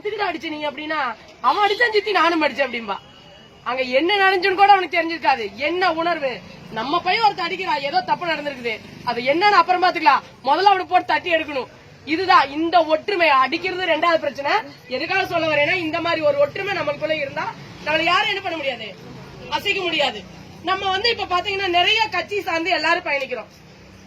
எதுக்குடா அடிச்ச நீ அப்படின்னா? அவன் அடிச்சான் சித்தி நானும் அடிச்சேன் அப்படின்பா அங்க என்ன நினைஞ்சுன்னு கூட அவனுக்கு தெரிஞ்சிருக்காது. என்ன உணர்வு? நம்ம பையன் ஒருத்த அடிக்கிறா ஏதோ தப்பு நடந்திருக்குது. அது என்னன்னு அப்புறம் பாத்துக்கலாம் முதல்ல அவனுக்கு போட்டு தட்டி எடுக்கணும். இதுதான் இந்த ஒற்றுமை. அடிக்கிறது ரெண்டாவது பிரச்சனை. எதுக்காக சொல்ல வரேன்னா இந்த மாதிரி ஒரு ஒற்றுமை நம்மளுக்குள்ள இருந்தா நம்மள யாரும் என்ன பண்ண முடியாது? அசைக்க முடியாது. நம்ம வந்து இப்ப பாத்தீங்கன்னா நிறைய கட்சி சார்ந்து எல்லாரும் பயணிக்கிறோம்.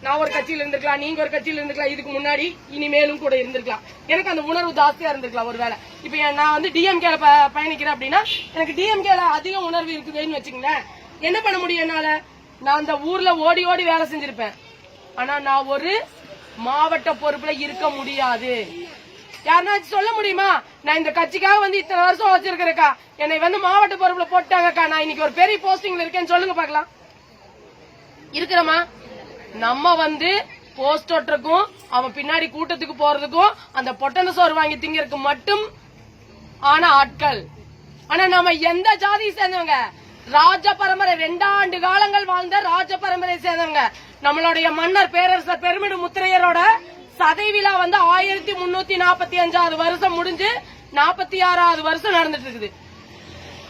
நான் ஒரு கட்சியில் இருந்திருக்கலாம் நீங்க ஒரு கட்சியில் இருந்திருக்கலாம் இதுக்கு முன்னாடி இனிமேலும் கூட இருந்திருக்கலாம். எனக்கு அந்த உணர்வு ஜாஸ்தியா இருந்திருக்கலாம் ஒருவேளை. இப்ப நான் வந்து டிஎம்கேல பயணிக்கிறேன் அப்படின்னா எனக்கு டிஎம்கேல அதிக உணர்வு இருக்குதுன்னு வச்சுங்களேன் என்ன பண்ண முடியும் என்னால? நான் அந்த ஊர்ல ஓடி ஓடி வேலை செஞ்சிருப்பேன். ஆனா நான் ஒரு மாவட்ட பொறுப்புல இருக்க முடியாது. யாருனாச்சும் சொல்ல முடியுமா? நான் இந்த கட்சிக்காக வந்து இத்தனை வருஷம் வச்சிருக்கிறேக்கா என்னை வந்து மாவட்ட பொறுப்புல போட்டாங்கக்கா. நான் இன்னைக்கு ஒரு பெரிய போஸ்டிங்ல இருக்கேன்னு சொல்லுங்க பாக்கலாம் இருக்கிறமா? நம்ம வந்து போஸ்ட் ஒட்டுறக்கும் அவன் பின்னாடி கூட்டத்துக்கு போறதுக்கும் அந்த பொட்டன சோறு வாங்கி திங்கறதுக்கு மட்டும் ஆன ஆட்கள். ஆனா நம்ம எந்த ஜாதியை சேர்ந்தவங்க? ராஜ பரம்பரை ரெண்டாண்டு காலங்கள் வாழ்ந்த ராஜ பரம்பரை சேர்ந்தவங்க. நம்மளுடைய மன்னர் பேரரசர் பெருமிடு முத்திரையரோட சதை விழா வந்து ஆயிரத்தி முன்னூத்தி நாற்பத்தி அஞ்சாவது வருஷம் முடிஞ்சு நாற்பத்தி ஆறாவது வருஷம் நடந்துட்டு இருக்குது.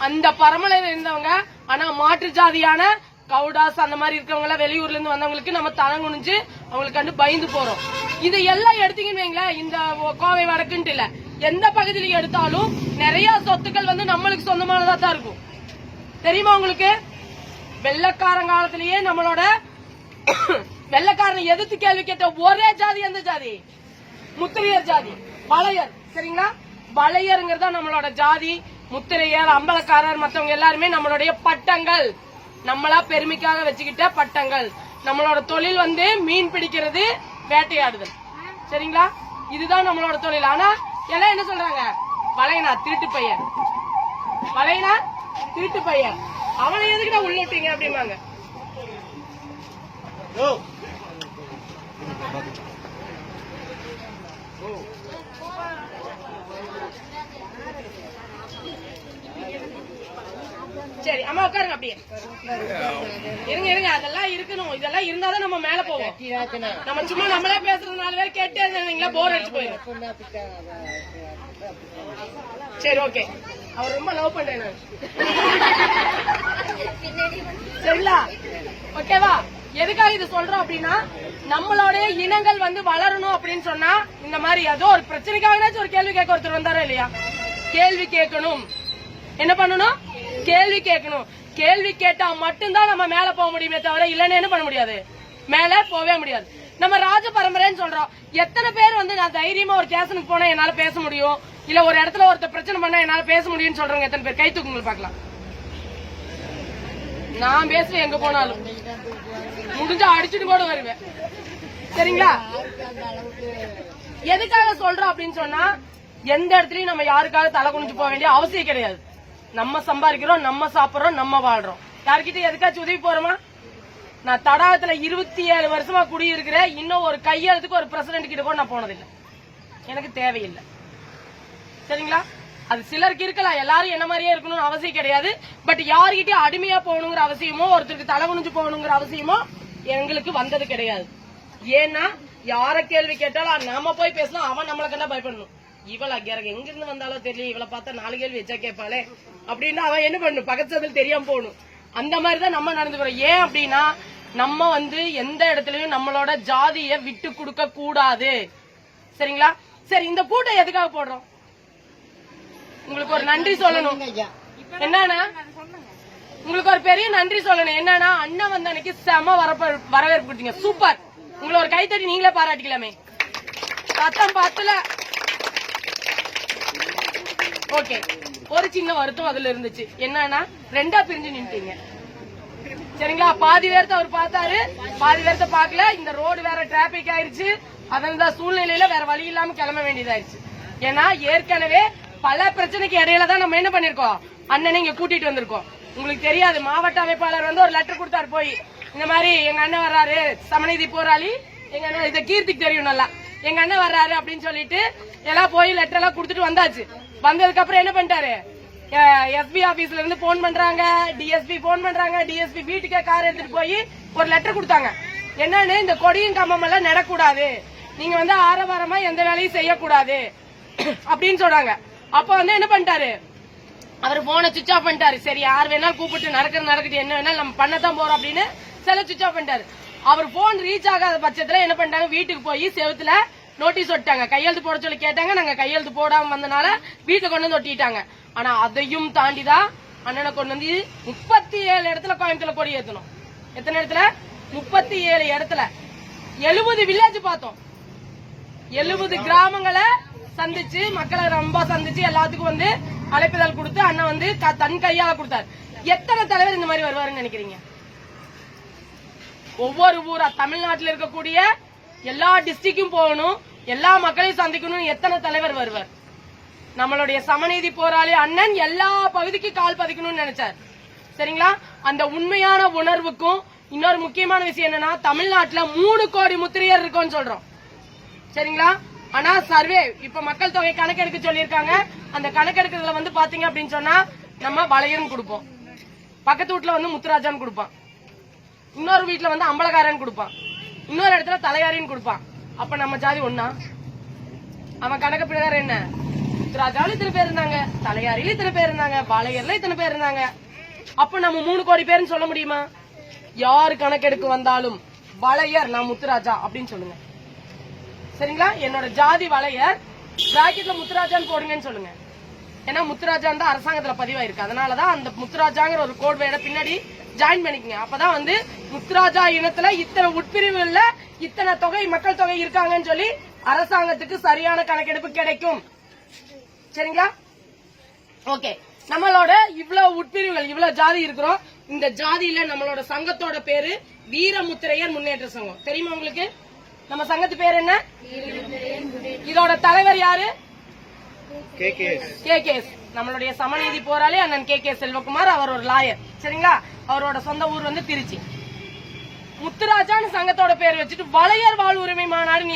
அந்த பரம்பரையில் இருந்தவங்க ஆனா மாற்று ஜாதியான கவுடாஸ் அந்த மாதிரி இருக்கவங்க எல்லாம் வெளியூர்ல இருந்து வந்தவங்களுக்கு நம்ம தலை குனிஞ்சு அவங்களுக்கு கண்டு பயந்து போறோம். இது எல்லாம் எடுத்தீங்கன்னு வைங்களேன் இந்த கோவை வடக்குன்ட்டு இல்ல. எந்த பகுதியில எடுத்தாலும் நிறைய சொத்துக்கள் வந்து நம்மளுக்கு சொந்தமானதா தான் இருக்கும். தெரியுமா உங்களுக்கு? வெள்ளக்காரங்காலத்திலேயே நம்மளோட வெள்ளக்காரனை எதிர்த்து கேள்வி கேட்ட ஒரே ஜாதி எந்த ஜாதி? முத்திரையர் ஜாதி. வளையர். சரிங்களா? வளையருங்கிறதா நம்மளோட ஜாதி. முத்திரையர் அம்பலக்காரர் மற்றவங்க எல்லாருமே நம்மளுடைய பட்டங்கள். நம்மளா பெருமைக்காக வச்சுக்கிட்ட பட்டங்கள். நம்மளோட தொழில் வந்து மீன் பிடிக்கிறது வேட்டையாடுதல். சரிங்களா? இதுதான் நம்மளோட தொழில். ஆனா எல்லாம் என்ன சொல்றாங்க? வளையனா திருட்டு பையன். வளையனா திருட்டு பையன். அவனை எதுக்குடா உள்ளிட்டீங்க அப்படிம்பாங்க. சரி அம்மா உட்காருங்க அப்படியே. இருங்க இருங்க அதெல்லாம் இருக்கணும். இதெல்லாம் இருந்தாதான் நம்ம மேல போவோம். நம்ம சும்மா நம்மளே பேசுறது நாலு பேர் கேட்டே இருந்தீங்களா போர் அடிச்சு போயிடும் சரி ஓகே அவர் ரொம்ப லவ் பண்றேன் நான். சரிங்களா? ஓகேவா எதுக்காக இது சொல்றோம் அப்படின்னா நம்மளோட இனங்கள் வந்து வளரணும் அப்படின்னு சொன்னா இந்த மாதிரி ஏதோ ஒரு பிரச்சனைக்காக ஒரு கேள்வி கேட்க ஒருத்தர் வந்தாரா இல்லையா? கேள்வி கேட்கணும். என்ன பண்ணணும்? கேள்வி கேட்கணும். கேள்வி கேட்டா மட்டும்தான் நம்ம மேல போக முடியுமே தவிர இல்லைன்னு என்ன பண்ண முடியாது? மேல போகவே முடியாது. நம்ம ராஜ பரம்பரைன்னு சொல்றோம். எத்தனை பேர் வந்து நான் தைரியமா ஒரு ஸ்டேஷனுக்கு போனா என்னால பேச முடியும்? இல்ல ஒரு இடத்துல ஒருத்தர் பிரச்சனை பண்ணா என்னால பேச முடியும்னு சொல்றவங்க எத்தனை பேர்? கை தூக்குங்க பார்க்கலாம். நான் பேசுவேன் எங்க போனாலும். முடிஞ்சா அடிச்சுட்டு கூட வருவேன். சரிங்களா? எதுக்காக சொல்றோம் அப்படின்னு சொன்னா எந்த இடத்துலயும் நம்ம யாருக்காக தலை குனிஞ்சு போக வேண்டிய அவசியம் கிடையாது. நம்ம சம்பாதிக்கிறோம் நம்ம சாப்பிடுறோம் நம்ம வாழ்றோம். யார்கிட்ட எதுக்காச்சும் உதவி போறோமா? நான் தடாகத்துல இருபத்தி ஏழு வருஷமா குடியிருக்கிறேன் இன்னும் ஒரு கையெழுத்துக்கு ஒரு பிரசிடென்ட் கிட்ட கூட நான் போனதில்லை. எனக்கு தேவையில்லை. சரிங்களா? அது சிலருக்கு இருக்கலாம். எல்லாரும் என்ன மாதிரியே இருக்கணும்னு அவசியம் கிடையாது. பட் யாருக்கிட்டயும் அடிமையா போகணுங்கிற அவசியமோ ஒருத்தருக்கு தலை குனிஞ்சு போகணுங்கிற அவசியமோ எங்களுக்கு வந்தது கிடையாது. ஏன்னா யார கேள்வி கேட்டாலும் நாம போய் பேசலாம் அவன் நம்மளை கண்டா பயப்படணும். இவள எங்க இருந்து வந்தாலும் தெரியல. இவளை பார்த்தா நாலு கேள்வி வச்சா கேட்பாளே. அப்படின்னு அவன் என்ன பண்ணணும்? பக்கத்துல தெரியாம போகணும். அந்த மாதிரி தான் நம்ம நடந்துக்கிறோம் ஏன் அப்படின்னா நம்ம வந்து எந்த இடத்துலயும் நம்மளோட ஜாதியை விட்டு கொடுக்க கூடாது. சரிங்களா? சரி இந்த கூட்டம் எதுக்காக போடுறோம்? உங்களுக்கு ஒரு நன்றி சொல்லணும். என்னன்னா உங்களுக்கு ஒரு பெரிய நன்றி சொல்லணும். என்னன்னா அண்ணன் வந்த அன்னைக்கு செம வரவேற்பு கொடுத்தீங்க. சூப்பர். உங்களை ஒரு கைத்தட்டி நீங்களே பாராட்டிக்கலாமே. சத்தம் பத்துல. ஓகே ஒரு சின்ன வருத்தம் அதுல இருந்துச்சு. என்னன்னா ரெண்டா பிரிஞ்சு நின்ட்டீங்க சரிங்களா? பாதி பேர்த்த அவர் பார்த்தாரு. பாதி பேர்த்த பார்க்கல. இந்த ரோடு வேற டிராபிக் ஆயிருச்சு. அதனால சூழ்நிலையில வேற வழி இல்லாம கிளம்ப வேண்டியதாயிருச்சு. ஏன்னா ஏற்கனவே பல பிரச்சனைக்கு இடையில தான் நம்ம என்ன பண்ணிருக்கோம்? அண்ணனை இங்க கூட்டிட்டு வந்திருக்கோம். உங்களுக்கு தெரியாது மாவட்ட அமைப்பாளர் வந்து ஒரு லெட்டர் கொடுத்தாரு போய். இந்த மாதிரி எங்க அண்ணன் வர்றாரு சமநிதி போராளி. எங்க அண்ணன் இதை கீர்த்திக்கு தெரியும் நல்லா. எங்க அண்ணன் வர்றாரு அப்படின்னு சொல்லிட்டு எல்லாம் போய் லெட்டர் எல்லாம் கொடுத்துட்டு வந்தாச்சு. வந்ததுக்கு அப்புறம் என்ன பண்ணிட்டாரு? எஸ்பி ஆபீஸ்ல இருந்து போன் பண்றாங்க டிஎஸ்பி போன் பண்றாங்க டிஎஸ்பி வீட்டுக்கே கார் எடுத்துட்டு போய் ஒரு லெட்டர் கொடுத்தாங்க. என்னன்னு இந்த கொடியும் கம்பம் எல்லாம் நடக்கூடாது. நீங்க வந்து ஆரவாரமா எந்த வேலையும் செய்யக்கூடாது. அப்படின்னு சொல்றாங்க அப்ப வந்து என்ன பண்ணிட்டாரு? அவர் போனை சுவிச் ஆஃப் பண்ணிட்டாரு. சரி யார் வேணாலும் கூப்பிட்டு நடக்கிறது நடக்குது என்ன வேணாலும் நம்ம பண்ணத்தான் போறோம் அப்படின்னு சில சுவிச் ஆஃப் பண்ணிட்டாரு. அவர் போன் ரீச் ஆகாத பட்சத்துல என்ன பண்ணிட்டாங்க? வீட்டுக்கு போய் செவத்துல நோட்டீஸ் ஒட்டாங்க கையெழுத்து போட சொல்லி கேட்டாங்க. நாங்க கையெழுத்து போடாம வந்தனால வீட்டுல கொண்டு வந்து ஒட்டிட்டாங்க. ஆனா அதையும் தாண்டிதான் அண்ணனை கொண்டு வந்து முப்பத்தி ஏழு இடத்துல கோயம்புத்தூர்ல கொடி ஏத்தணும். எத்தனை இடத்துல? முப்பத்தி ஏழு இடத்துல. எழுபது வில்லேஜ் பார்த்தோம். எழுபது கிராமங்களை சந்திச்சு மக்களை ரொம்ப சந்திச்சு எல்லாத்துக்கும் வந்து அழைப்புதல் கொடுத்து அண்ணன் வந்து தன் கையால கொடுத்தாரு. எத்தனை தலைவர் இந்த மாதிரி வருவாருன்னு நினைக்கிறீங்க? ஒவ்வொரு ஊரா தமிழ்நாட்டில் இருக்கக்கூடிய எல்லா டிஸ்ட்ரிக்டும் போகணும் எல்லா மக்களையும் சந்திக்கணும்னு எத்தனை தலைவர் வருவார்? நம்மளுடைய சமநீதி போராளி அண்ணன் எல்லா பகுதிக்கும் கால் பதிக்கணும்னு நினைச்சார். சரிங்களா? அந்த உண்மையான உணர்வுக்கும் இன்னொரு முக்கியமான விஷயம் என்னன்னா தமிழ்நாட்டுல மூணு கோடி முத்திரையர் இருக்கும்னு சொல்றோம். சரிங்களா? ஆனா சர்வே இப்ப மக்கள் தொகை கணக்கெடுக்க சொல்லியிருக்காங்க. அந்த கணக்கெடுக்கிறதுல வந்து பாத்தீங்க அப்படின்னு சொன்னா நம்ம வளையன் கொடுப்போம். பக்கத்து வீட்டுல வந்து முத்துராஜான்னு கொடுப்பான். இன்னொரு வீட்டுல வந்து அம்பலகாரன் கொடுப்பான். இன்னொரு இடத்துல தலையாரின்னு கொடுப்பான். அப்ப நம்ம ஜாதி ஒன்னா அவன் கணக்கு பிரகாரம் என்ன? முத்துராஜாவில இத்தனை பேர் இருந்தாங்க. தலையாரில இத்தனை பேர் இருந்தாங்க. வளையர்ல இத்தனை பேர் இருந்தாங்க. அப்ப நம்ம மூணு கோடி பேர்னு சொல்ல முடியுமா? யாரு கணக்கெடுக்க வந்தாலும் வளையர் நான் முத்துராஜா அப்படின்னு சொல்லுங்க. சரிங்களா? என்னோட ஜாதி வளையர் பிராக்கெட்ல முத்துராஜான்னு போடுங்கன்னு சொல்லுங்க. ஏன்னா முத்துராஜான் தான் அரசாங்கத்துல பதிவாயிருக்கு. அதனாலதான் அந்த முத்துராஜாங்கிற ஒரு கோட் வேட பின்னாடி ஜாயின் பண்ணிக்கங்க. அப்பதான் வந்து முத்துராஜா இனத்துல இத்தனை உட்பிரிவுகள்ல இத்தனை தொகை மக்கள் தொகை இருக்காங்கன்னு சொல்லி அரசாங்கத்துக்கு சரியான கணக்கெடுப்பு கிடைக்கும். சரிங்களா? ஓகே நம்மளோட இவ்வளவு உட்பிரிவுகள் இவ்வளவு ஜாதி இருக்கிறோம். இந்த ஜாதியில நம்மளோட சங்கத்தோட பேரு வீரமுத்திரையர் முன்னேற்ற சங்கம். தெரியுமா உங்களுக்கு? நம்ம சங்கத்து பேர் என்ன? இதோட தலைவர் யாரு? கே கேஸ் நம்மளுடைய சமநீதி போராளி அண்ணன் கே கே செல்வகுமார் அவர் ஒரு லாயர் சரிங்களா? அவரோட சொந்த ஊர் வந்து திருச்சி. முத்துராஜான்னு சங்கத்தோட பேர் வச்சுட்டு வளையர் வாழ் உரிமை மாநாடு